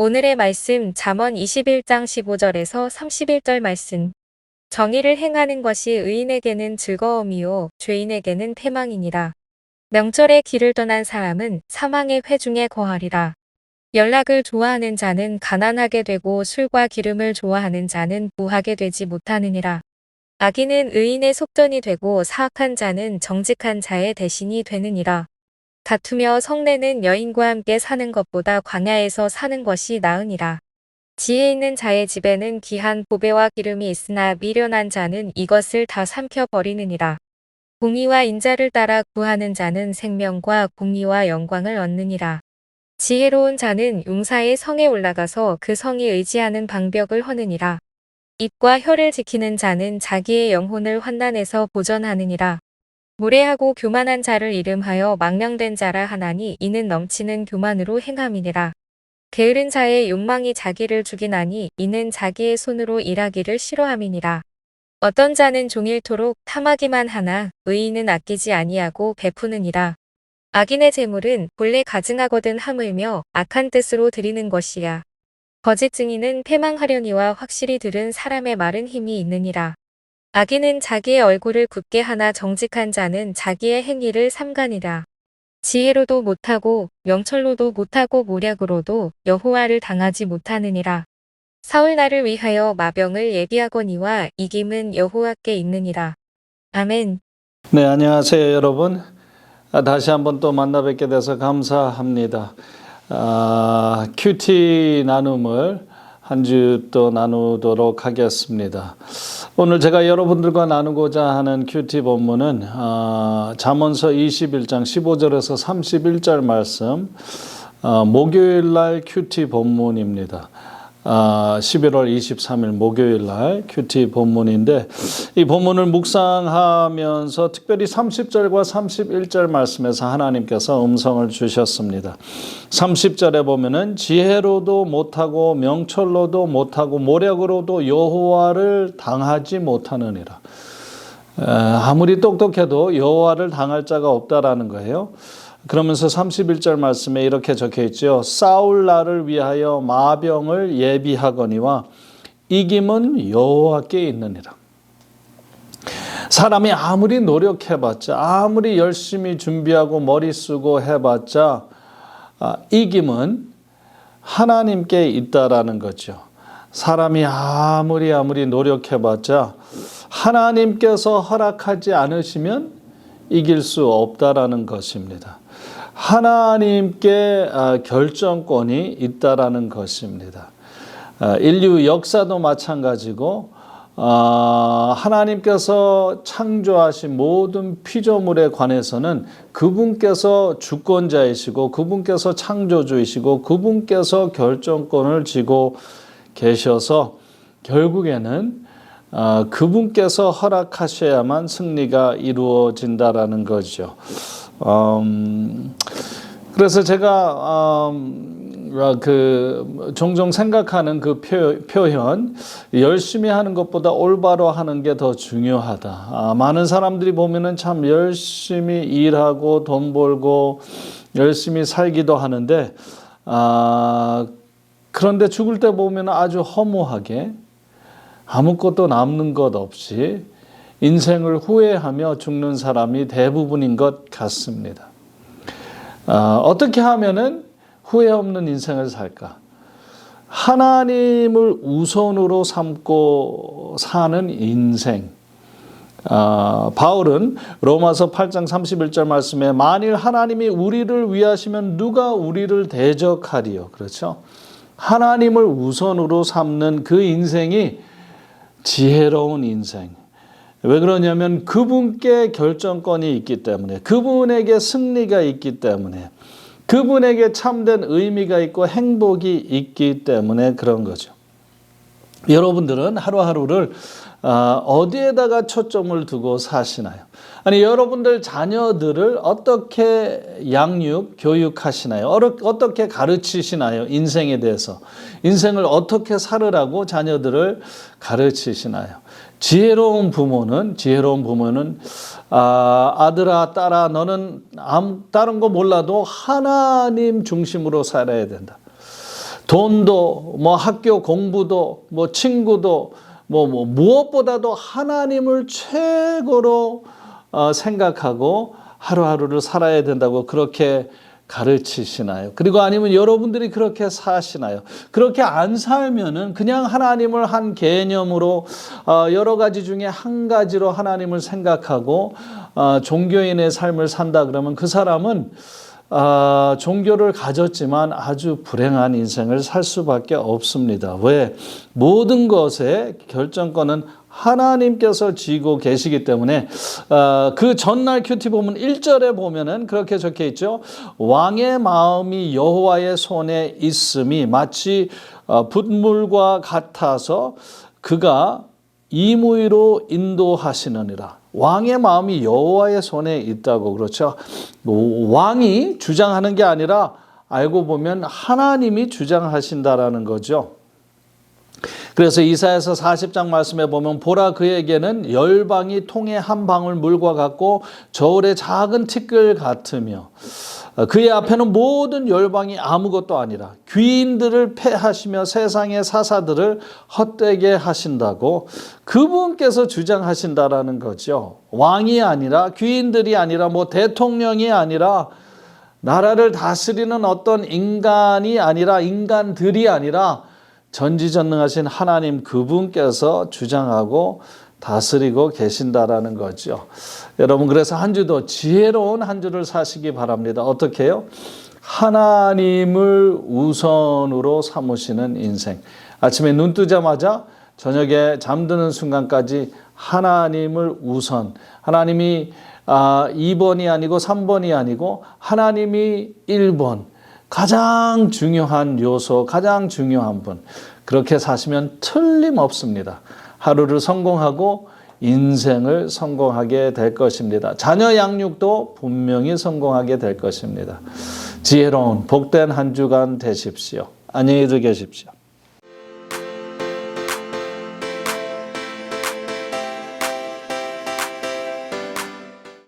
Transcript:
오늘의 말씀 잠언 21장 15절에서 31절 말씀. 정의를 행하는 것이 의인에게는 즐거움이요 죄인에게는 패망이니라. 명절에 길을 떠난 사람은 사망의 회중에 거하리라. 연락을 좋아하는 자는 가난하게 되고 술과 기름을 좋아하는 자는 부하게 되지 못하느니라. 악인은 의인의 속전이 되고 사악한 자는 정직한 자의 대신이 되느니라. 다투며 성내는 여인과 함께 사는 것보다 광야에서 사는 것이 나으니라. 지혜 있는 자의 집에는 귀한 보배와 기름이 있으나 미련한 자는 이것을 다 삼켜 버리느니라. 공의와 인자를 따라 구하는 자는 생명과 공의와 영광을 얻느니라. 지혜로운 자는 용사의 성에 올라가서 그 성이 의지하는 방벽을 허느니라. 입과 혀를 지키는 자는 자기의 영혼을 환난에서 보전하느니라. 무례하고 교만한 자를 이름하여 망령된 자라 하나니 이는 넘치는 교만으로 행함이니라. 게으른 자의 욕망이 자기를 죽이나니 이는 자기의 손으로 일하기를 싫어함이니라. 어떤 자는 종일토록 탐하기만 하나 의인은 아끼지 아니하고 베푸느니라. 악인의 재물은 본래 가증하거든 하물며 악한 뜻으로 드리는 것이야. 거짓 증인은 패망하려니와 확실히 들은 사람의 말은 힘이 있느니라. 악인은 자기의 얼굴을 굳게 하나 정직한 자는 자기의 행위를 삼가니라. 지혜로도 못하고 명철로도 못하고 모략으로도 여호와를 당하지 못하느니라. 사울 나를 위하여 마병을 예비하거니와 이김은 여호와께 있느니라. 아멘. 네, 안녕하세요, 여러분. 아, 다시 한번 또 만나 뵙게 돼서 감사합니다. 아, 큐티 나눔을 한 주 또 나누도록 하겠습니다. 오늘 제가 여러분들과 나누고자 하는 큐티 본문은 아, 잠언서 21장 15절에서 31절 말씀 아, 목요일 날 큐티 본문입니다. 아, 11월 23일 목요일 날 큐티 본문인데 이 본문을 묵상하면서 특별히 30절과 31절 말씀에서 하나님께서 음성을 주셨습니다. 30절에 보면은 지혜로도 못하고 명철로도 못하고 모략으로도 여호와를 당하지 못하느니라. 에, 아무리 똑똑해도 여호와를 당할 자가 없다라는 거예요. 그러면서 31절 말씀에 이렇게 적혀 있죠. 싸울 날을 위하여 마병을 예비하거니와 이김은 여호와께 있느니라. 사람이 아무리 노력해봤자 아무리 열심히 준비하고 머리 쓰고 해봤자 아, 이김은 하나님께 있다라는 거죠. 사람이 아무리 아무리 노력해봤자 하나님께서 허락하지 않으시면 이길 수 없다라는 것입니다. 하나님께 아, 결정권이 있다라는 것입니다. 아, 인류 역사도 마찬가지고 아, 하나님께서 창조하신 모든 피조물에 관해서는 그분께서 주권자이시고 그분께서 창조주이시고 그분께서 결정권을 쥐고 계셔서 결국에는 아, 그분께서 허락하셔야만 승리가 이루어진다라는 거죠. 음, 그래서 제가 음, 아, 그 종종 생각하는 그 표, 표현 열심히 하는 것보다 올바로 하는 게 더 중요하다. 아, 많은 사람들이 보면은 참 열심히 일하고 돈 벌고 열심히 살기도 하는데 아, 그런데 죽을 때 보면 아주 허무하게 아무것도 남는 것 없이 인생을 후회하며 죽는 사람이 대부분인 것 같습니다. 어, 어떻게 하면은 후회 없는 인생을 살까? 하나님을 우선으로 삼고 사는 인생. 어, 바울은 로마서 8장 31절 말씀에 만일 하나님이 우리를 위하시면 누가 우리를 대적하리요. 그렇죠? 하나님을 우선으로 삼는 그 인생이 지혜로운 인생. 왜 그러냐면 그분께 결정권이 있기 때문에 그분에게 승리가 있기 때문에 그분에게 참된 의미가 있고 행복이 있기 때문에 그런 거죠. 여러분들은 하루하루를 아, 어디에다가 초점을 두고 사시나요? 아니 여러분들 자녀들을 어떻게 양육, 교육하시나요? 어떻게 가르치시나요? 인생에 대해서 인생을 어떻게 살으라고 자녀들을 가르치시나요? 지혜로운 부모는 지혜로운 부모는 아, 아들아 딸아 너는 아무 다른 거 몰라도 하나님 중심으로 살아야 된다. 돈도 뭐 학교 공부도 뭐 친구도 뭐, 뭐 무엇보다도 하나님을 최고로 어, 생각하고 하루하루를 살아야 된다고 그렇게 가르치시나요? 그리고 아니면 여러분들이 그렇게 사시나요? 그렇게 안 살면은 그냥 하나님을 한 개념으로 어, 여러 가지 중에 한 가지로 하나님을 생각하고 어, 종교인의 삶을 산다 그러면 그 사람은 아, 종교를 가졌지만 아주 불행한 인생을 살 수밖에 없습니다. 왜? 모든 것의 결정권은 하나님께서 쥐고 계시기 때문에 어, 그 전날 큐티 보면 1절에 보면은 그렇게 적혀 있죠. 왕의 마음이 여호와의 손에 있음이 마치 어, 붓물과 같아서 그가 임의로 인도하시느니라. 왕의 마음이 여호와의 손에 있다고 그렇죠. 뭐 왕이 주장하는 게 아니라 알고 보면 하나님이 주장하신다라는 거죠. 그래서 이사야서 40장 말씀에 보면 보라 그에게는 열방이 통에 한 방울 물과 같고 저울의 작은 티끌 같으며 그의 앞에는 모든 열방이 아무것도 아니라 귀인들을 패하시며 세상의 사사들을 헛되게 하신다고 그분께서 주장하신다라는 거죠. 왕이 아니라 귀인들이 아니라 뭐 대통령이 아니라 나라를 다스리는 어떤 인간이 아니라 인간들이 아니라 전지전능하신 하나님 그분께서 주장하고 다스리고 계신다라는 거죠. 여러분 그래서 한 주도 지혜로운 한 주를 사시기 바랍니다. 어떻게 해요? 하나님을 우선으로 삼으시는 인생. 아침에 눈 뜨자마자 저녁에 잠드는 순간까지 하나님을 우선. 하나님이 아, 2번이 아니고 3번이 아니고 하나님이 1번. 가장 중요한 요소, 가장 중요한 분. 그렇게 사시면 틀림없습니다. 하루를 성공하고 인생을 성공하게 될 것입니다. 자녀 양육도 분명히 성공하게 될 것입니다. 지혜로운 복된 한 주간 되십시오. 안녕히 계십시오.